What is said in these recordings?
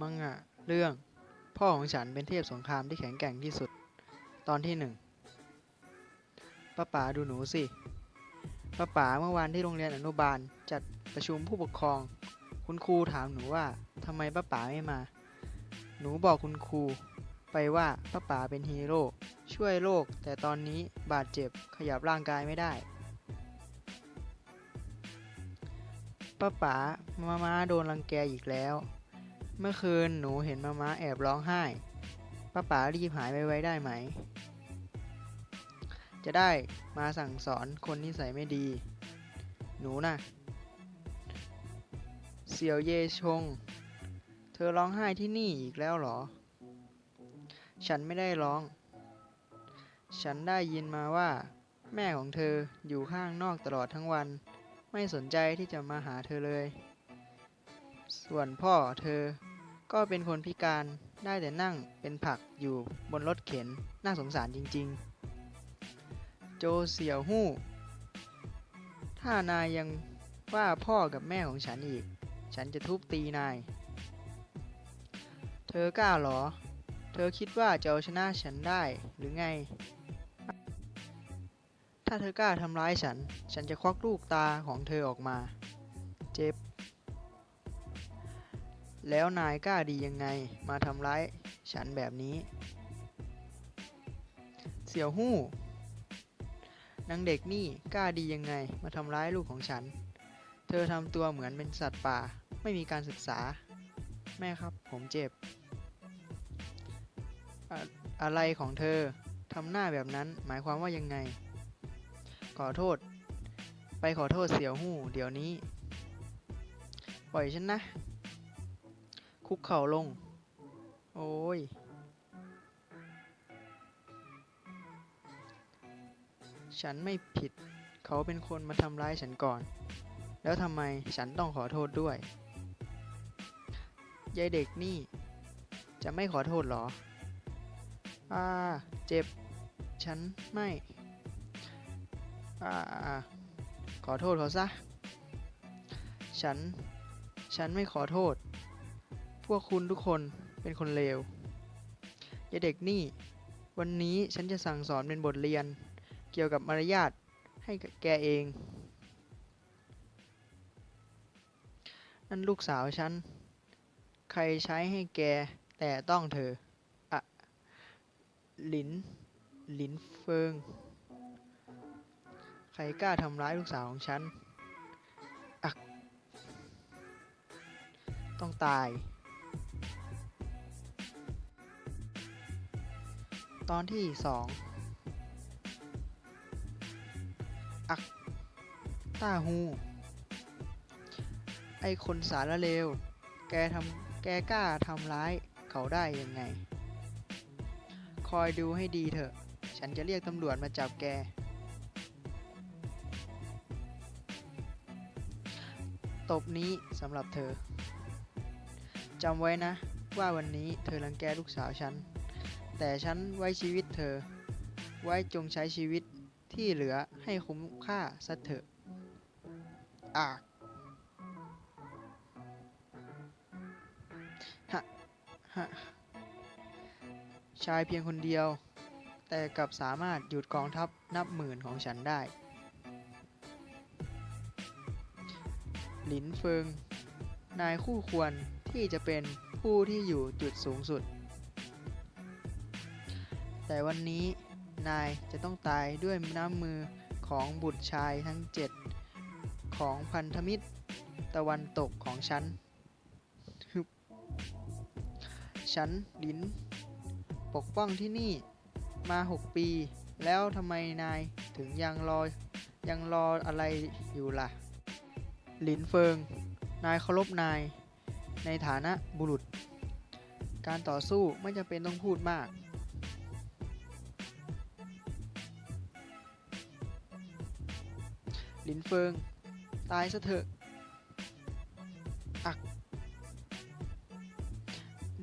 มังงะ เรื่อง พ่อของฉันเป็นเทพสงครามที่แข็งแกร่งที่สุด ตอนที่หนึ่งป้าป๋าดูหนูสิป้าป๋าเมื่อวานที่โรงเรียนอนุบาลจัดประชุมผู้ปกครอง คุณครูถามหนูว่าทำไมป้าป๋าไม่มา หนูบอกคุณครู ไปว่าป้าป๋าเป็นฮีโร่ช่วยโลก แต่ตอนนี้บาดเจ็บขยับร่างกายไม่ได้ป้าป๋ามามาโดนรังแกอีกแล้ว เมื่อคืนหนูเห็นมาม้าแอบร้องไห้ ป้าป๋ารีบหายไปไว้ได้ไหม จะได้มาสั่งสอนคนนิสัยไม่ดี หนูน่ะ เสี่ยวเยชง เธอร้องไห้ที่นี่อีกแล้วเหรอ ฉันไม่ได้ร้อง ฉันได้ยินมาว่า แม่ของเธออยู่ข้างนอกตลอดทั้งวัน ไม่สนใจที่จะมาหาเธอเลย ส่วนพ่อเธอ ก็เป็นคนพิการได้แต่นั่งเป็นผักอยู่บนรถเข็นน่าสงสารจริง ๆ โจเสี่ยวหู้ ถ้านายยังว่าพ่อกับแม่ของฉันอีก ฉันจะทุบตีนาย เธอกล้าหรอ เธอคิดว่าจะเอาชนะฉันได้หรือไง ถ้าเธอกล้าทำร้ายฉัน ฉันจะควักลูกตาของเธอออกมา เจ็บ แล้วนายกล้าดียังไงมาทำร้ายฉันแบบนี้ เสี่ยวหู้นางเด็กนี่กล้าดียังไงมาทำร้ายลูกของฉัน เธอทำตัวเหมือนเป็นสัตว์ป่า ไม่มีการศึกษา แม่ครับผมเจ็บอะอะไรของเธอทำหน้าแบบนั้นหมายความว่ายังไง ขอโทษ ไปขอโทษเสี่ยวหู้เดี๋ยวนี้ ปล่อยฉันนะ คุกเข่าลง โอ้ย ฉันไม่ผิด เขาเป็นคนมาทำร้ายฉันก่อน แล้วทำไมฉันต้องขอโทษด้วย ยายเด็กนี่ จะไม่ขอโทษเหรอ อ่า เจ็บ ฉันไม่อ่าอ่า ขอโทษเขาซะ ฉัน ฉันไม่ขอโทษ วกคุณทุกคนเป็นคนเลวยาเด็กนี่ วันนี้ฉันจะสั่งสอนเป็นบทเรียน เกี่ยวกับมารยาทให้แกเอง นั่นลูกสาวฉัน ใครใช้ให้แกแต่ต้องเธออะหลิน หลินเฟิง ใครกล้าทำร้ายลูกสาวของฉันอัก ต้องตาย ตอนที่สองอักต้าฮู ไอคนสารเลว แกทำแกกล้าทำร้ายเขาได้ยังไง คอยดูให้ดีเถอะ ฉันจะเรียกตำรวจมาจับแก ตบนี้สำหรับเธอจำไว้นะ ว่าวันนี้เธอรังแกลูกสาวฉัน แต่ฉันไว้ชีวิตเธอ ไว้จงใช้ชีวิตที่เหลือให้คุ้มค่าสักเถอะอากฮะฮะชายเพียงคนเดียว แต่กลับสามารถหยุดกองทัพนับหมื่นของฉันได้ หลินเฟิง นายคู่ควรที่จะเป็นผู้ที่อยู่จุดสูงสุด แต่วันนี้นายจะต้องตายด้วยน้ำมือของบุตรชายทั้งเจ็ดของพันธมิตรตะวันตกของฉัน ฉันหลิน ปกป้องที่นี่มาหกปี แล้วทำไมนายถึงยังรอ ยังรออะไรอยู่ล่ะ หลินเฟิง นายเคารพนาย ในฐานะบุรุษ การต่อสู้ไม่จำเป็นต้องพูดมาก ลินเฟิง ตายซะเถอะอัก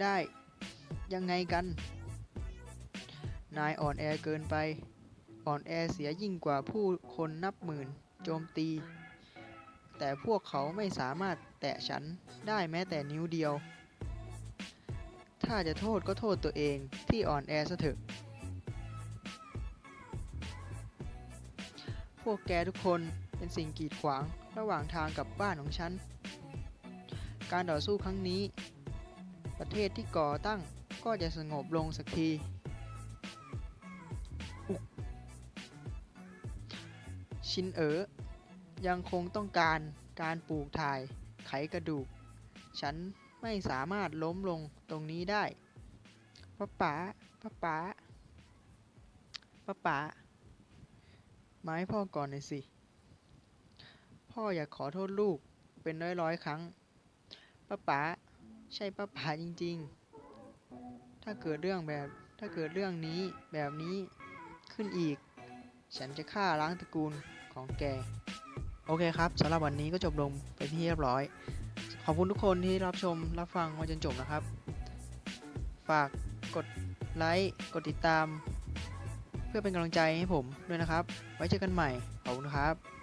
ได้ยังไงกัน นายอ่อนแอเกินไป อ่อนแอเสียยิ่งกว่าผู้คนนับหมื่น โจมตี แต่พวกเขาไม่สามารถแตะฉันได้แม้แต่นิ้วเดียว ถ้าจะโทษก็โทษตัวเองที่อ่อนแอซะเถอะพวกแกทุกคน เป็นสิ่งกีดขวางระหว่างทางกับบ้านของฉัน การต่อสู้ครั้งนี้ ประเทศที่ก่อตั้งก็จะสงบลงสักที ชินเอ๋อยังคงต้องการการปลูกถ่ายไขกระดูก ฉันไม่สามารถล้มลงตรงนี้ได้ป้าป๋าป้าป๋าป้าป๋ามาให้พ่อก่อนหน่อยสิ พ่ออยากขอโทษลูกเป็นร้อยร้อยๆครั้งป้าป๋าใช่ป้าป๋าจริง ๆ ถ้าเกิดเรื่องแบบ ถ้าเกิดเรื่องนี้แบบนี้ขึ้นอีก ฉันจะฆ่าล้างตระกูลของแก โอเคครับสำหรับวันนี้ก็จบลงไปที่เรียบร้อย ขอบคุณทุกคนที่รับชมรับฟังมาจนจบนะครับ ฝากกดไลค์กดติดตาม เพื่อเป็นกำลังใจให้ผมด้วยนะครับ ไว้เจอกันใหม่ ขอบคุณครับ